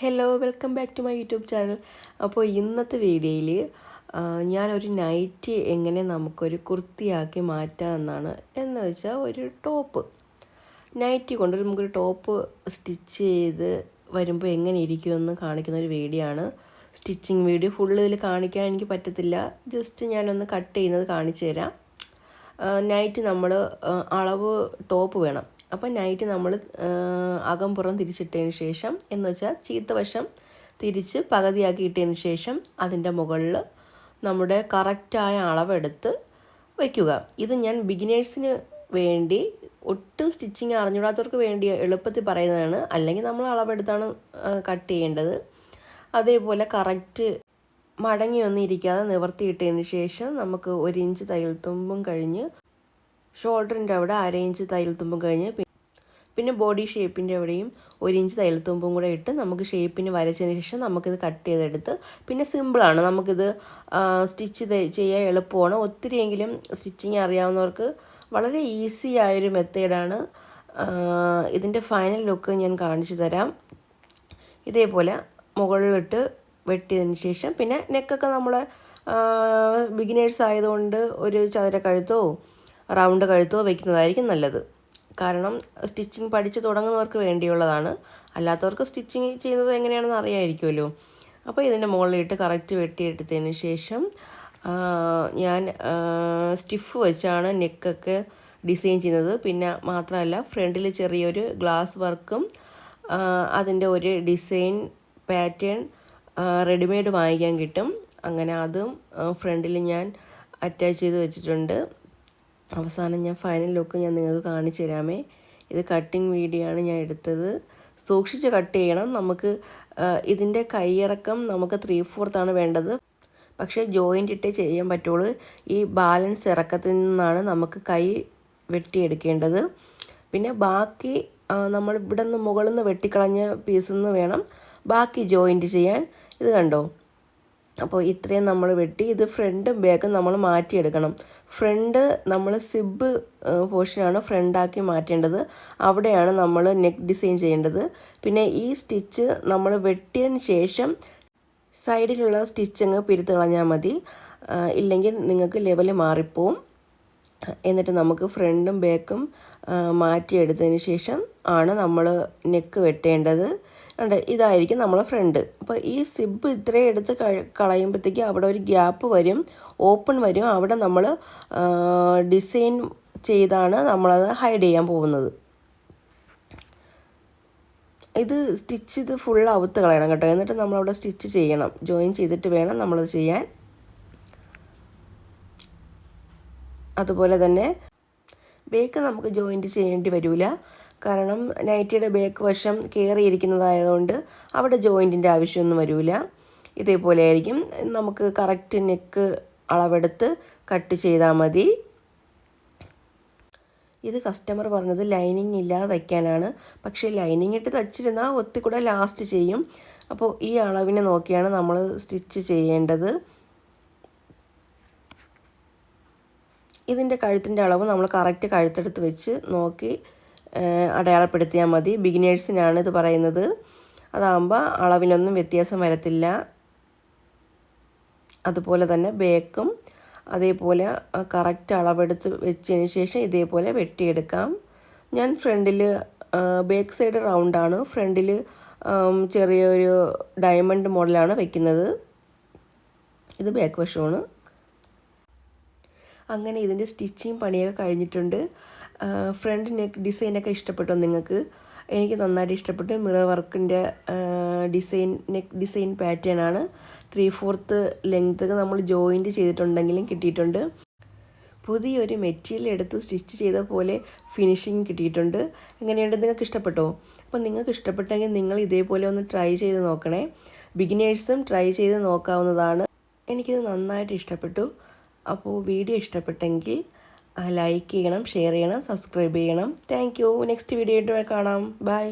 Hello welcome back to my YouTube channel അപ്പോൾ ഇന്നത്തെ വീഡിയോയിൽ ഞാനൊരു നൈറ്റ് എങ്ങനെ നമുക്കൊരു കുർത്തിയാക്കി മാറ്റാം എന്നാണ്. എന്ന് വെച്ചാൽ ഒരു ടോപ്പ് നൈറ്റി കൊണ്ട് നമുക്കൊരു ടോപ്പ് സ്റ്റിച്ച് ചെയ്ത് വരുമ്പോൾ എങ്ങനെ ഇരിക്കുമെന്ന് കാണിക്കുന്ന ഒരു വീഡിയോ ആണ്. സ്റ്റിച്ചിങ് വീഡിയോ ഫുൾ ഇതിൽ കാണിക്കാൻ എനിക്ക് പറ്റത്തില്ല. ജസ്റ്റ് ഞാനൊന്ന് കട്ട് ചെയ്യുന്നത് കാണിച്ചു തരാം. നൈറ്റ് നമ്മൾ അളവ് ടോപ്പ് വേണം. അപ്പം നൈറ്റ് നമ്മൾ അകം പുറം തിരിച്ചിട്ടതിന് ശേഷം എന്ന് വെച്ചാൽ ചീത്ത വശം തിരിച്ച് പകുതിയാക്കി ഇട്ടതിന് ശേഷം അതിന്റെ മുകളിൽ നമ്മുടെ കറക്റ്റായ അളവെടുത്ത് വയ്ക്കുക ഇത് ഞാൻ ബിഗിനേഴ്സിന് വേണ്ടി ഒട്ടും സ്റ്റിച്ചിങ് അറിഞ്ഞൂടാത്തവർക്ക് വേണ്ടി എളുപ്പത്തിൽ പറയുന്നതാണ്. അല്ലെങ്കിൽ നമ്മൾ അളവെടുത്താണ് കട്ട് ചെയ്യേണ്ടത്. അതേപോലെ കറക്റ്റ് മടങ്ങി ഇരിക്കാതെ നിവർത്തിയിട്ടതിന് ശേഷം നമുക്ക് ഒരു ഇഞ്ച് തയ്യൽ തുമ്പും കഴിഞ്ഞ് ഷോൾഡറിന്റെ അവിടെ അര ഇഞ്ച് തയ്യൽ തുമ്പും കഴിഞ്ഞ് പിന്നെ ബോഡി ഷേപ്പിന്റെ അവിടെയും ഒരു ഇഞ്ച് തൈലത്തുമ്പും തുമ്പും കൂടെ ഇട്ട് നമുക്ക് ഷേപ്പിന് വരച്ചതിന് ശേഷം നമുക്കിത് കട്ട് ചെയ്തെടുത്ത് പിന്നെ സിമ്പിളാണ്. നമുക്കിത് സ്റ്റിച്ച് ചെയ്യാൻ എളുപ്പമാണ്. ഒത്തിരിയെങ്കിലും സ്റ്റിച്ചിങ് അറിയാവുന്നവർക്ക് വളരെ ഈസി ആയൊരു മെത്തേഡാണ്. ഇതിന്റെ ഫൈനൽ ലുക്ക് ഞാൻ കാണിച്ചു തരാം. ഇതേപോലെ മുകളിലിട്ട് വെട്ടിയതിന് ശേഷം പിന്നെ നെക്കൊക്കെ നമ്മൾ ബിഗിനേഴ്സ് ആയതുകൊണ്ട് ഒരു ചതുര കഴുത്തോ റൗണ്ട് കഴുത്തോ വയ്ക്കുന്നതായിരിക്കും നല്ലത്. കാരണം സ്റ്റിച്ചിങ് പഠിച്ച് തുടങ്ങുന്നവർക്ക് വേണ്ടിയുള്ളതാണ്. അല്ലാത്തവർക്ക് സ്റ്റിച്ചിങ് ചെയ്യുന്നത് എങ്ങനെയാണെന്ന് അറിയാമായിരിക്കുമല്ലോ അപ്പോൾ ഇതിന്റെ മുകളിലിട്ട് കറക്റ്റ് വെട്ടിയെടുത്തതിന് ശേഷം ഞാൻ സ്റ്റിഫ് വെച്ചാണ് നെക്കൊക്കെ ഡിസൈൻ ചെയ്യുന്നത്. പിന്നെ മാത്രമല്ല ഫ്രണ്ടിൽ ചെറിയൊരു ഗ്ലാസ് വർക്കും അതിന്റെ ഒരു ഡിസൈൻ പാറ്റേൺ റെഡിമെയ്ഡ് വാങ്ങിക്കാൻ കിട്ടും. അങ്ങനെ അതും ഫ്രണ്ടിൽ ഞാൻ അറ്റാച്ച് ചെയ്ത് വെച്ചിട്ടുണ്ട്. അവസാനം ഞാൻ ഫൈനൽ ലുക്ക് ഞാൻ നിങ്ങൾക്ക് കാണിച്ചു തരാമേ. ഇത് കട്ടിങ് വീഡിയോ ആണ് ഞാൻ എടുത്തത്. സൂക്ഷിച്ച് കട്ട് ചെയ്യണം. നമുക്ക് ഇതിന്റെ കൈയിറക്കം നമുക്ക് ത്രീ ഫോർത്താണ് വേണ്ടത്. പക്ഷേ ജോയിന്റ് ഇട്ടേ ചെയ്യാൻ പറ്റുള്ളൂ. ഈ ബാലൻസ് ഇറക്കത്തിൽ നിന്നാണ് നമുക്ക് കൈ വെട്ടിയെടുക്കേണ്ടത്. പിന്നെ ബാക്കി നമ്മൾ ഇവിടെ നിന്ന് മുകളിൽ നിന്ന് വെട്ടിക്കളഞ്ഞ പീസിൽ നിന്ന് വേണം ബാക്കി ജോയിന്റ് ചെയ്യാൻ. ഇത് കണ്ടോ? അപ്പോൾ ഇത്രയും നമ്മൾ വെട്ടി ഇത് ഫ്രണ്ടും ബാക്കും നമ്മൾ മാറ്റിയെടുക്കണം. ഫ്രണ്ട് നമ്മൾ സിബ് പോർഷനാണ് ഫ്രണ്ടാക്കി മാറ്റേണ്ടത്. അവിടെയാണ് നമ്മൾ നെക്ക് ഡിസൈൻ ചെയ്യേണ്ടത്. പിന്നെ ഈ സ്റ്റിച്ച് നമ്മൾ വെട്ടിയതിന് ശേഷം സൈഡിലുള്ള സ്റ്റിച്ചങ്ങ് പിരുത്ത് കളഞ്ഞാൽ മതി. ഇല്ലെങ്കിൽ നിങ്ങൾക്ക് ലെവൽ മാറിപ്പോവും. എന്നിട്ട് നമുക്ക് ഫ്രണ്ടും ബാക്കും മാറ്റിയെടുത്തതിന് ശേഷം ആണ് നമ്മൾ നെക്ക് വെട്ടേണ്ടത്. ഉണ്ട് ഇതായിരിക്കും നമ്മളെ ഫ്രണ്ട്. അപ്പോൾ ഈ സിബ് ഇത്രയും എടുത്ത് കളയുമ്പോഴത്തേക്ക് അവിടെ ഒരു ഗ്യാപ്പ് വരും ഓപ്പൺ വരും. അവിടെ നമ്മൾ ഡിസൈൻ ചെയ്താണ് നമ്മളത് ഹൈഡ് ചെയ്യാൻ പോകുന്നത്. ഇത് സ്റ്റിച്ച് ഇത് ഫുൾ അവത്ത് കളയണം കേട്ടോ. എന്നിട്ട് നമ്മളവിടെ സ്റ്റിച്ച് ചെയ്യണം. ജോയിൻ ചെയ്തിട്ട് വേണം നമ്മളത് ചെയ്യാൻ. അതുപോലെ തന്നെ ബേക്ക് നമുക്ക് ജോയിന്റ് ചെയ്യേണ്ടി വരില്ല. കാരണം നൈറ്റിയുടെ ബേക്ക് വശം കയറിയിരിക്കുന്നതായതുകൊണ്ട് അവിടെ ജോയിന്റിന്റെ ആവശ്യമൊന്നും വരില്ല. ഇതേപോലെ ആയിരിക്കും. നമുക്ക് കറക്റ്റ് നെക്ക് അളവെടുത്ത് കട്ട് ചെയ്താൽ മതി. ഇത് കസ്റ്റമർ പറഞ്ഞത് ലൈനിങ് ഇല്ലാതെ തയ്ക്കാനാണ്. പക്ഷേ ലൈനിങ് ഇട്ട് തച്ചിരുന്നാൽ ഒത്തിക്കൂടെ ലാസ്റ്റ് ചെയ്യും. അപ്പോൾ ഈ അളവിനെ നോക്കിയാണ് നമ്മൾ സ്റ്റിച്ച് ചെയ്യേണ്ടത്. ഇതിന്റെ കഴുത്തിന്റെ അളവ് നമ്മൾ കറക്റ്റ് കഴുത്തെടുത്ത് വെച്ച് നോക്കി അടയാളപ്പെടുത്തിയാൽ മതി. ബിഗിനേഴ്സിനാണ് ഇത് പറയുന്നത്. അതാകുമ്പോൾ അളവിനൊന്നും വ്യത്യാസം വരത്തില്ല. അതുപോലെ തന്നെ ബേക്കും അതേപോലെ കറക്റ്റ് അളവെടുത്ത് വെച്ചതിന് ശേഷം ഇതേപോലെ വെട്ടിയെടുക്കാം. ഞാൻ ഫ്രണ്ടിൽ ബേക്ക് സൈഡ് റൗണ്ടാണ്. ഫ്രണ്ടിൽ ചെറിയൊരു ഡയമണ്ട് മോഡലാണ് വയ്ക്കുന്നത് ഇത് ബേക്ക് വശമാണ്. അങ്ങനെ ഇതിന്റെ സ്റ്റിച്ചിങ് പണിയൊക്കെ കഴിഞ്ഞിട്ടുണ്ട്. ഫ്രണ്ട് നെക്ക് ഡിസൈനൊക്കെ ഇഷ്ടപ്പെട്ടോ നിങ്ങൾക്ക്? എനിക്ക് നന്നായിട്ട് ഇഷ്ടപ്പെട്ടു. മിറർ വർക്കിന്റെ ഡിസൈൻ നെക്ക് ഡിസൈൻ പാറ്റേൺ ആണ്. ത്രീ ഫോർത്ത് ലെങ്ത് നമ്മൾ ജോയിന്റ് ചെയ്തിട്ടുണ്ടെങ്കിലും കിട്ടിയിട്ടുണ്ട്. പുതിയൊരു മെറ്റീരിയൽ എടുത്ത് സ്റ്റിച്ച് ചെയ്ത പോലെ ഫിനിഷിങ് കിട്ടിയിട്ടുണ്ട്. എങ്ങനെയുണ്ട്? നിങ്ങൾക്ക് ഇഷ്ടപ്പെട്ടോ? അപ്പോൾ നിങ്ങൾക്ക് ഇഷ്ടപ്പെട്ടെങ്കിൽ നിങ്ങൾ ഇതേപോലെ ഒന്ന് ട്രൈ ചെയ്ത് നോക്കണേ. ബിഗിനേഴ്സും ട്രൈ ചെയ്ത് നോക്കാവുന്നതാണ്. എനിക്കിത് നന്നായിട്ട് ഇഷ്ടപ്പെട്ടു. അപ്പോൾ വീഡിയോ ഇഷ്ടപ്പെട്ടെങ്കിൽ ലൈക്ക് ചെയ്യണം ഷെയർ ചെയ്യണം സബ്സ്ക്രൈബ് ചെയ്യണം. താങ്ക് നെക്സ്റ്റ് വീഡിയോ ആയിട്ട് കാണാം. ബൈ